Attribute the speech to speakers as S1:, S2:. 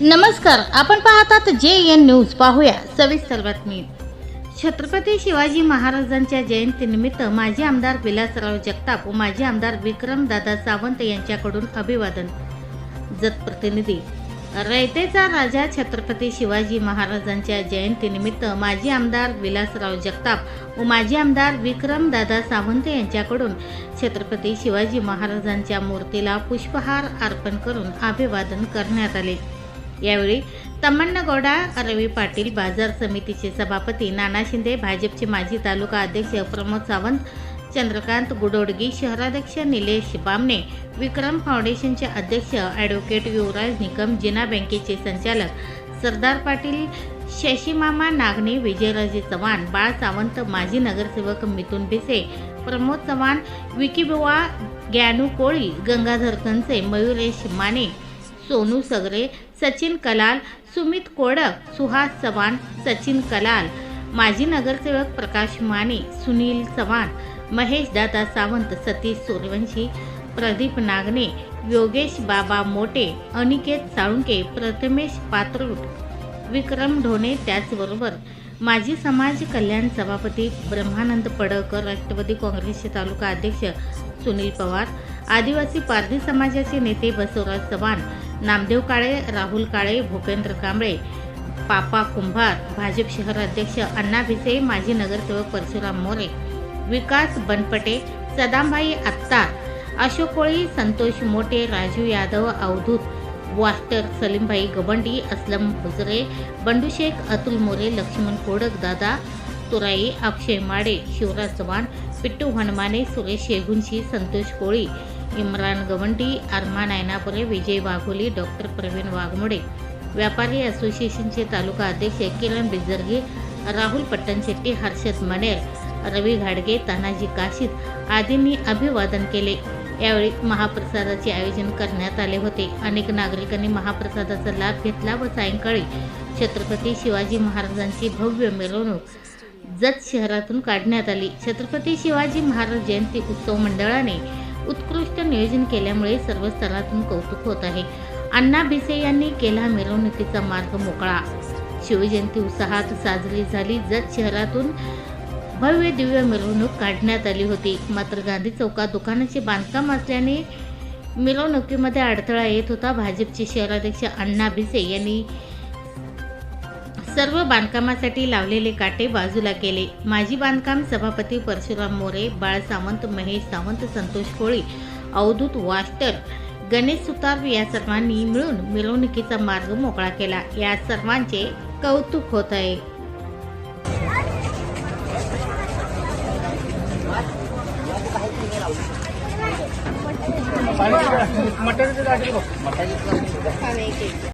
S1: नमस्कार आपण पाहतात जे एन न्यूज. पाहूया सविस्तर बातमी. छत्रपती शिवाजी महाराजांच्या जयंतीनिमित्त माजी आमदार विलासराव जगताप व माजी आमदार विक्रमदादा सावंत यांच्याकडून अभिवादन. जत प्रतिनिधी. रयतेचा राजा छत्रपती शिवाजी महाराजांच्या जयंतीनिमित्त माजी आमदार विलासराव जगताप व माजी आमदार विक्रमदादा सावंत यांच्याकडून छत्रपती शिवाजी महाराजांच्या मूर्तीला पुष्पहार अर्पण करून अभिवादन करण्यात आले. यावेळी तम्मण्णगौडा रवी पाटील बाजार समितीचे सभापती नाना शिंदे भाजपचे माजी तालुका अध्यक्ष प्रमोद सावंत चंद्रकांत गुडोडगी शहराध्यक्ष निलेश बामणे विक्रम फाउंडेशनचे अध्यक्ष ॲडव्होकेट युवराज निकम जिना बँकेचे संचालक सरदार पाटील शशीमामा नागणे विजयराजे चव्हाण बाळ सावंत माजी नगरसेवक मिथुन भिसे प्रमोद चव्हाण विकीबुवा ग्यानू कोळी गंगाधर कंचे मयुरेश माने सोनू सगरे सचिन कलाल सुमित कोडक सुहास चव्हाण सचिन कलाल. माजी नगरसेवक प्रकाश माने सुनील चव्हाण महेश दादा सावंत सतीश सूर्यवंशी प्रदीप नागने योगेश बाबा मोटे अनिकेत साळुंके प्रथमेश पात्रूट विक्रम ढोणे त्याचबरोबर माजी समाज कल्याण सभापती ब्रह्मानंद पडळकर राष्ट्रवादी काँग्रेसचे तालुका अध्यक्ष सुनील पवार आदिवासी पारधी समाजाचे नेते बसवराज चव्हाण नामदेव काळे राहुल काळे भूपेंद्र कांबळे पापा कुंभार भाजप शहराध्यक्ष अण्णा भिसे माजी नगरसेवक परशुराम मोरे विकास बनपटे सदामभाई आत्तार अशोक कोळी संतोष मोटे राजू यादव अवधूत वास्टर सलीमभाई गबंडी असलम हुजरे बंडू शेख अतुल मोरे लक्ष्मण कोडक दादा तुराई अक्षय माडे शिवराज चव्हाण पिट्टू हनुमाने सुरेश शेगुंशी संतोष कोळी इम्रान गवंडी अरमा नायनापुरे विजय वाघोली डॉक्टर प्रवीण वाघमोडे व्यापारी असोसिएशनचे तालुका अध्यक्ष किरण बिजरगे राहुल पट्टणशेट्टी हर्षद मनेर रवी घाडगे तानाजी काशीद आदींनी अभिवादन केले. यावेळी महाप्रसादाचे आयोजन करण्यात आले होते. अनेक नागरिकांनी महाप्रसादाचा लाभ घेतला व सायंकाळी छत्रपती शिवाजी महाराजांची भव्य मिरवणूक जत शहरातून काढण्यात आली. छत्रपती शिवाजी महाराज जयंती उत्सव मंडळाने उत्कृष्ट नियोजन केल्यामुळे सर्व स्तरातून कौतुक होत आहे. अण्णा भिसे यांनी केला मिरवणुकीचा मार्ग मोकळा. शिवजयंती उत्साहात साजरी झाली. जत शहरातून भव्य दिव्य मिरवणूक काढण्यात आली होती. मात्र गांधी चौकात दुकानाचे बांधकाम असल्याने मिरवणुकीमध्ये अडथळा येत होता. भाजपचे शहराध्यक्ष अण्णा भिसे यांनी सर्व बांधकामासाठी लावलेले काटे बाजूला केले. माजी बांधकाम सभापती परशुराम मोरे बाळ सावंत महेश सावंत संतोष कोळी अवधूत वास्टर गणेश सुतार या सर्वांनी मिळून मिरवणुकीचा मार्ग मोकळा केला. या सर्वांचे कौतुक होत आहे.